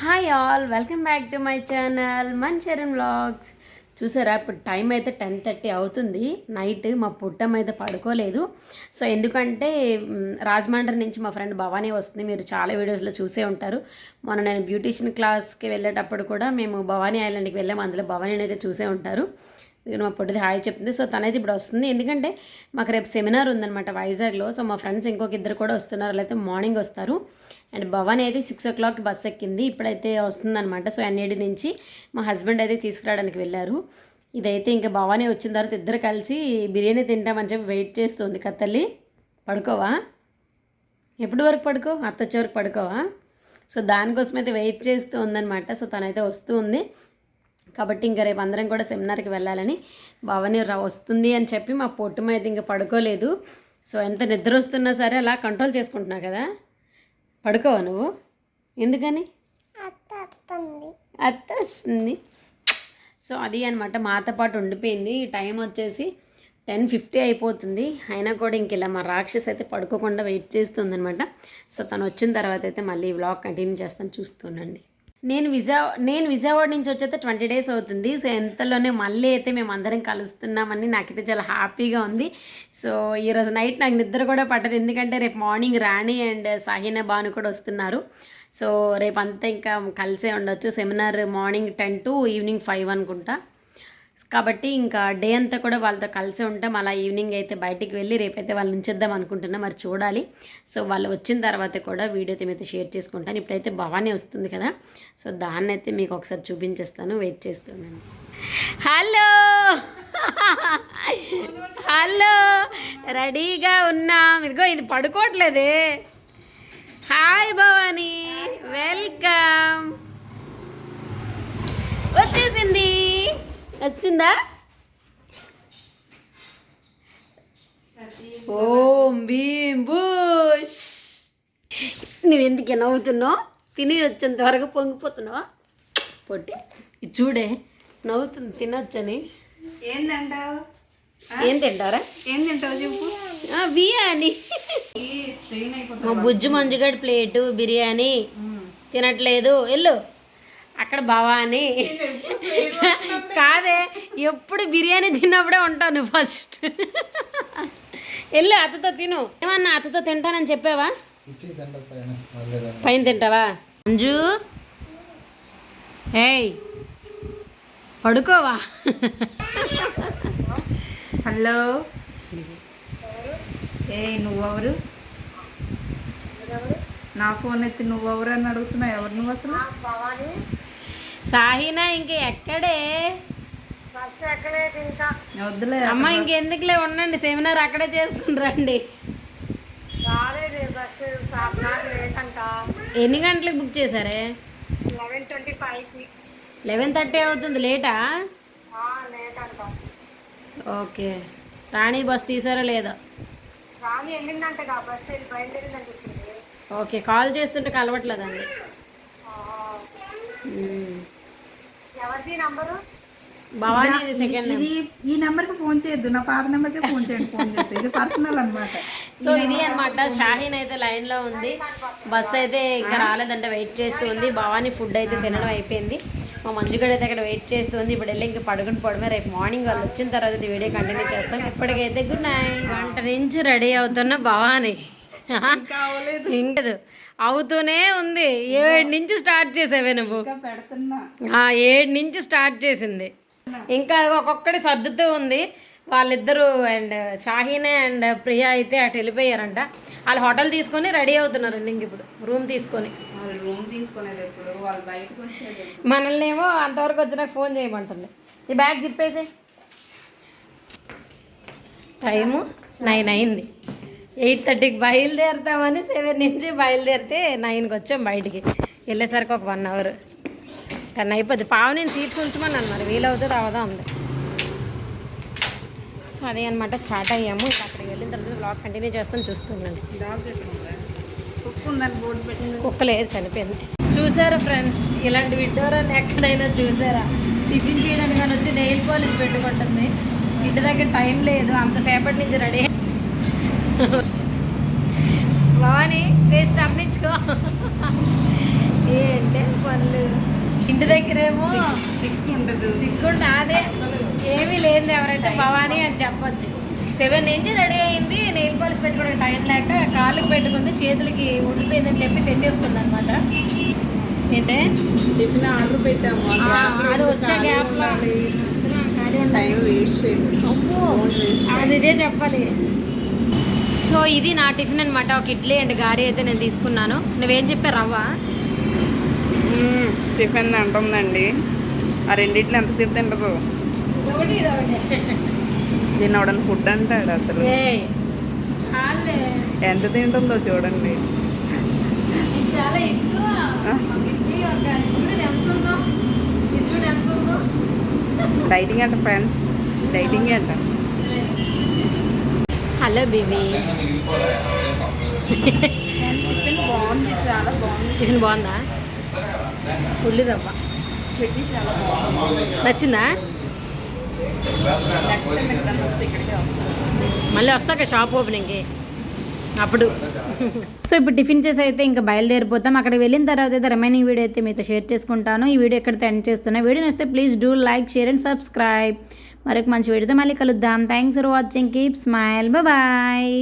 Hi all welcome back to my channel Mancharam vlogs చూసారా ఇప్పుడు time అయితే ten thirty అవుతుంది. నైట్ మా పుట్టం అయితే పడుకోలేదు. సో ఎందుకంటే రాజమండ్రి నుంచి మా ఫ్రెండ్ భవానీ వస్తుంది. మీరు చాలా వీడియోస్లో చూసే ఉంటారు. మొన్న నేను బ్యూటీషియన్ క్లాస్కి వెళ్ళేటప్పుడు కూడా మేము భవానీ ఐలాండ్కి వెళ్ళాము. అందులో భవానీని అయితే చూసే ఉంటారు. మా పొట్టిది హాయ్ చెప్తుంది. సో తనైతే ఇప్పుడు వస్తుంది. ఎందుకంటే మాకు రేపు సెమినార్ ఉందన్నమాట వైజాగ్లో. సో మా ఫ్రెండ్స్ ఇంకొక ఇద్దరు కూడా వస్తున్నారు. అయితే మార్నింగ్ వస్తారు. అండ్ భవన్ అయితే సిక్స్ ఓ క్లాక్ బస్ ఎక్కింది. ఇప్పుడైతే వస్తుందన్నమాట. సో ఎన్ఏడి నుంచి మా హస్బెండ్ అయితే తీసుకురావడానికి వెళ్ళారు. ఇదైతే ఇంకా భవానీ వచ్చిన తర్వాత ఇద్దరు కలిసి బిర్యానీ తింటామని చెప్పి వెయిట్ చేస్తుంది కత్తల్లి పడుకోవా? ఎప్పటి వరకు పడుకో? అత్త వచ్చే వరకు పడుకోవా? సో దానికోసం అయితే వెయిట్ చేస్తూ ఉందన్నమాట సో తనైతే వస్తూ ఉంది కాబట్టి ఇంకా రేపు అందరం కూడా సెమినార్కి వెళ్ళాలని భవానీ వస్తుంది అని చెప్పి మా పొట్టుమ అయితే ఇంకా పడుకోలేదు. సో ఎంత నిద్ర వస్తున్నా సరే అలా కంట్రోల్ చేసుకుంటున్నా కదా? పడుకోవా నువ్వు? ఎందుకని? అత్త వస్తుంది. సో అది అనమాట మాతో పాటు ఉండిపోయింది. ఈ టైం వచ్చేసి టెన్ ఫిఫ్టీ అయిపోతుంది. అయినా కూడా ఇంక ఇలా మా రాక్షస్ అయితే పడుకోకుండా వెయిట్ చేస్తుంది అనమాట సో తను వచ్చిన తర్వాత అయితే మళ్ళీ వ్లాగ్ కంటిన్యూ చేస్తాను చూస్తుండండి నేను విజయవా నేను విజయవాడ నుంచి వచ్చేస్తే ట్వంటీ డేస్ అవుతుంది. సో ఎంతలోనే మళ్ళీ అయితే మేము అందరం కలుస్తున్నామని నాకైతే చాలా హ్యాపీగా ఉంది. సో ఈరోజు నైట్ నాకు నిద్ర కూడా పట్టదు. ఎందుకంటే రేపు మార్నింగ్ రాణి అండ్ సాహినా భాను కూడా వస్తున్నారు. సో రేపు అంతా ఇంకా కలిసే ఉండొచ్చు. Seminar morning ten to evening five అనుకుంటా. కాబట్టి ఇంకా డే అంతా కూడా వాళ్ళతో కలిసి ఉంటాం. అలా ఈవినింగ్ అయితే బయటికి వెళ్ళి రేపైతే వాళ్ళు ఉంచేద్దాం అనుకుంటున్నా. మరి చూడాలి. సో వాళ్ళు వచ్చిన తర్వాత కూడా వీడియో అయితే మీతో షేర్ చేసుకుంటాను. ఇప్పుడైతే భవానీ వస్తుంది కదా. సో దాన్ని అయితే మీకు ఒకసారి చూపించేస్తాను. వెయిట్ చేస్తున్నాను. హలో! హలో! రెడీగా ఉన్నాం. ఇదిగో ఇది పడుకోవట్లేదే. హాయ్ భవానీ. వెల్కమ్. వచ్చిందా ఓం భీం బూష్ నువ్వు ఎందుకు నవ్వుతున్నావు? తిని వచ్చేంత వరకు పొంగిపోతున్నావా? పొట్టి. ఇది చూడే. నవ్వుతుంది తినొచ్చని. ఏందంటావు? ఏం తింటారా? ఏం తింటావు చెప్పు. ఆ, బిర్యానీ. ఈ స్ట్రెయిన్ అయిపోతుంది మా బుజ్జు మంజుగడ్ ప్లేటు బిర్యానీ. తినట్లేదు. వెళ్ళు. అక్కడ భవాని కాదే ఎప్పుడు బిర్యానీ తిన్నప్పుడే ఉంటావు నువ్వు ఫస్ట్ వెళ్ళి అతతో తిను. ఏమన్నా అతతో తింటానని చెప్పావా? పైన తింటావా? మంజు ఏయ్ పడుకోవా? హలో. ఏ నువ్వెవరు? నా ఫోన్ ఎత్తి నువ్వెవరు అని అడుగుతున్నావు ఎవరు నువ్వు అసలు? సాహినా ఇంక ఎక్కడే? వద్దులే. అమ్మ ఇంకెందుకులే ఉండండి సెమినార్ అక్కడే చేసుకుని రండి. ఎన్ని గంటలకు బుక్ చేశారే? లెవెన్ ట్వంటీ ఫైవ్కి. లెవెన్ థర్టీ అవుతుంది లేటా? లేట్ అంట. ఓకే. రాణి బస్ తీసారో లేదో? ఓకే కాల్ చేస్తుంటే కలవట్లేదండి. ఎవరిది నంబరు? భవానీ సెకండ్ ఇది ఈ నెంబర్కి ఫోన్ చేయొద్దు. నా పాత నెంబర్కి ఫోన్ చేయండి. ఫోన్ చేస్తే ఇది పర్సనల్ అన్నమాట. సో ఇది అన్నమాట. షాహీన్ అయితే లైన్లో ఉంది. బస్ అయితే ఇంకా రాలేదంటే. వెయిట్ చేస్తూ ఉంది. భవానీ ఫుడ్ అయితే తినడం అయిపోయింది. మా మంజుగడ అయితే అక్కడ వెయిట్ చేస్తుంది ఇప్పుడు వెళ్ళి ఇంకా పడుకుని పోవడమే రేపు మార్నింగ్ వాళ్ళు వచ్చిన తర్వాత ఇది వీడియో కంటిన్యూ చేస్తాం. ఇప్పటికైతే గుడ్ నైట్ గంట నుంచి రెడీ అవుతున్న భవానీ. ఇంకదు. అవుతూనే ఉంది. ఏడు నుంచి స్టార్ట్ చేసావే నువ్వు ఇంకా ఏడు నుంచి స్టార్ట్ చేసింది. ఇంకా ఒక్కొక్కటి సర్దుతూ ఉంది. వాళ్ళిద్దరూ అండ్ షాహీనే అండ్ ప్రియా అయితే అటు వెళ్ళిపోయారంట. వాళ్ళు హోటల్ తీసుకొని రెడీ అవుతున్నారండి ఇంక ఇప్పుడు. రూమ్ తీసుకొని. మనల్ని ఏమో అంతవరకు వచ్చినాక ఫోన్ చేయమంటుంది. ఈ బ్యాగ్ జిప్పేసి టైము నైన్ అయింది. ఎయిట్ థర్టీకి బయలుదేరుతామని సెవెన్ నుంచి బయలుదేరితే నైన్కి వచ్చాం బయటికి. వెళ్ళేసరికి ఒక వన్ అవర్. కానీ అయిపోద్ది. పావు నేను సీట్స్ ఉంచమన్నాను మరి. వీలవుతుంది అవదా ఉంది సో అదే అనమాట స్టార్ట్ అయ్యాము. ఇంకా అక్కడికి వెళ్ళిన తర్వాత బ్లాగ్ కంటిన్యూ చేస్తాను చూస్తున్నాను. కుక్క లేదు చనిపోయింది. చూసారా ఫ్రెండ్స్? ఇలాంటి విడ్డోరాన్ని ఎక్కడైనా చూసారా? టిఫిన్ చేయడానికి కానీ వచ్చి నెయిల్ పాలిష్ పెట్టుకుంటుంది. ఇంటి దగ్గర టైం లేదు. అంతసేపటి నుంచి రెడీ భవానీ వేస్ట్ అన్నించుకో ఏంటే పనులు. ఇంటి దగ్గరేమో సిక్కు ఉండదు సిగ్గుంటే అదే. ఏమీ లేదు ఎవరంటే భవానీ అని చెప్పొచ్చు. సెవెన్ నుంచి రెడీ అయింది నెయిల్ పాలిష్ పెట్టుకోవడానికి టైం లేక కాళ్ళకి పెట్టుకుంది చేతులకి ఉండిపోయిందని చెప్పి తెచ్చేసుకుంది అనమాట ఏంటే? టిఫిన్ ఆర్డర్ పెట్టాము. అది వచ్చే ఖాళీ గ్యాప్లో. ఉండాలి? అసలు ఖాళీ ఉండదు. Time waste. అది ఇదే చెప్పాలి. సో ఇది నా టిఫిన్ అనమాట ఒక ఇడ్లీ అండ్ గారి అయితే నేను తీసుకున్నాను. నువ్వేం చెప్పా రవ్వ. టిఫిన్ అంటుందండి ఆ రెండిట్లు ఎంతసేపు తింటదు. దీన్ని అవడానికి ఫుడ్ అంటాడు అసలు? ఎంత తింటుందో చూడండి. చాలా ఎక్కువ. డైటింగ్ అంట ఫ్రెండ్స్ డైటింగ్ అంట. Hello baby. టిఫిన్ బాగుంది చాలా బాగుంది. టిఫిన్ బాగుందా? ఉల్లి రవ్వ చట్నీ చాలా బాగుంది. నచ్చిందా? మళ్ళీ వస్తాక షాప్ ఓపెనింగ్కి. అప్పుడు. సో ఇప్పుడు టిఫిన్ చేసి అయితే ఇంకా బయలుదేరిపోతాం. అక్కడికి వెళ్ళిన తర్వాత అయితే రిమైనింగ్ వీడియో అయితే మీతో షేర్ చేసుకుంటాను. ఈ వీడియో ఎక్కడితే ఎండ్ చేస్తున్నా వీడియో నచ్చితే please do like share and subscribe మరొక మంచి వీడియోతో మళ్ళీ కలుద్దాం. Thanks for watching keep smile bye